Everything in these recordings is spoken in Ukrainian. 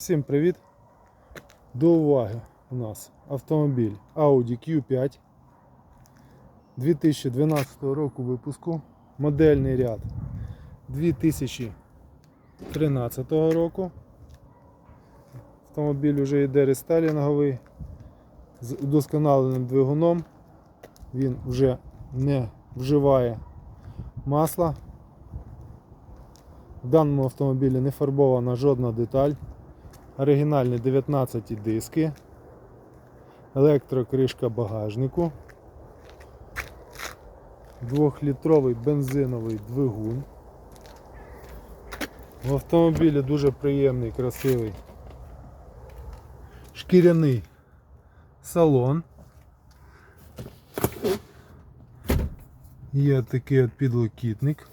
Всім привіт! До уваги у нас автомобіль Audi Q5 2012 року випуску, модельний ряд 2013 року. Автомобіль вже йде рестайлінговий з удосконаленим двигуном. Він вже не вживає масла. В даному автомобілі не фарбована жодна деталь. Оригінальні 19 диски, електрокришка багажнику, двохлітровий бензиновий двигун. В автомобілі дуже приємний, красивий шкіряний салон. Є такий от підлокітник.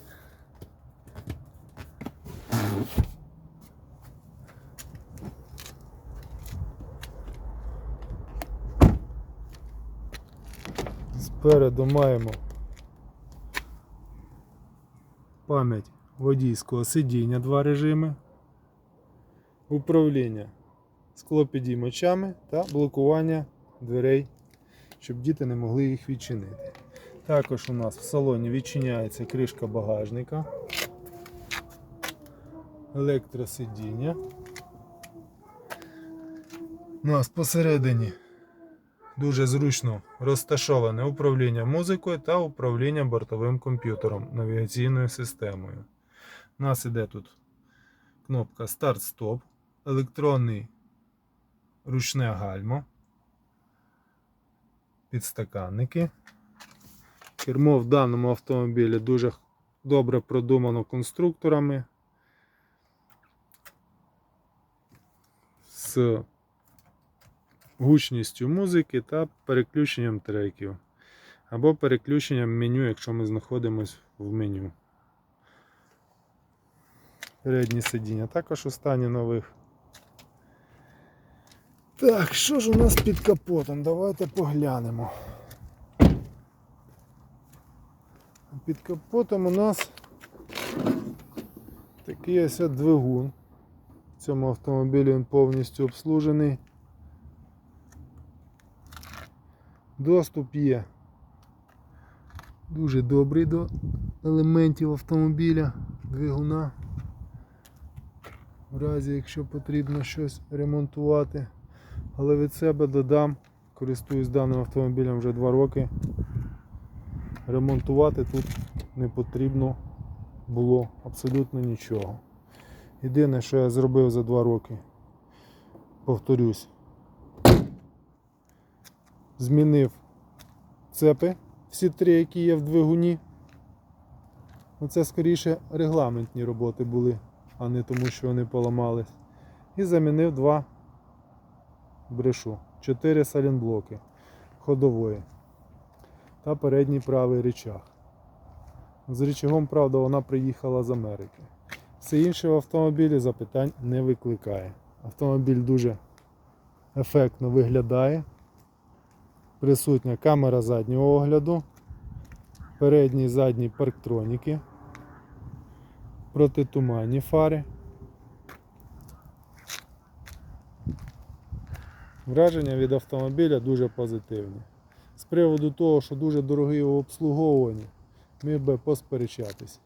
Спереду маємо пам'ять водійського сидіння, два режими, управління склопідіймачами та блокування дверей, щоб діти не могли їх відчинити. Також у нас в салоні відчиняється кришка багажника, електросидіння. У нас посередині Дуже зручно розташоване управління музикою та управління бортовим комп'ютером навігаційною системою. У нас іде тут кнопка старт-стоп, електронний ручне гальмо, підстаканники. Кермо в даному автомобілі дуже добре продумано конструкторами. Гучністю музики та переключенням треків. Або переключенням меню, якщо ми знаходимося в меню. Передні сидіння також у нових. Так, що ж у нас під капотом? Давайте поглянемо. Під капотом у нас такий ось двигун. В цьому автомобілі він повністю обслужений. Доступ є дуже добрий до елементів автомобіля, двигуна. В разі, якщо потрібно щось ремонтувати. Але від себе додам, користуюсь даним автомобілем вже 2 роки. Ремонтувати тут не потрібно було абсолютно нічого. Єдине, що я зробив за 2 роки, повторюсь, змінив цепи, всі три, які є в двигуні. Це скоріше регламентні роботи були, а не тому, що вони поламались. І замінив два брешу, чотири салінблоки ходової та передній правий рычаг. З рычагом, правда, вона приїхала з Америки. Все інше в автомобілі запитань не викликає. Автомобіль дуже ефектно виглядає. Присутня камера заднього огляду, передні і задні парктроніки, протитуманні фари. Враження від автомобіля дуже позитивні. З приводу того, що дуже дорогий у обслуговуванні, міг би посперечатись.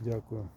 Дякую.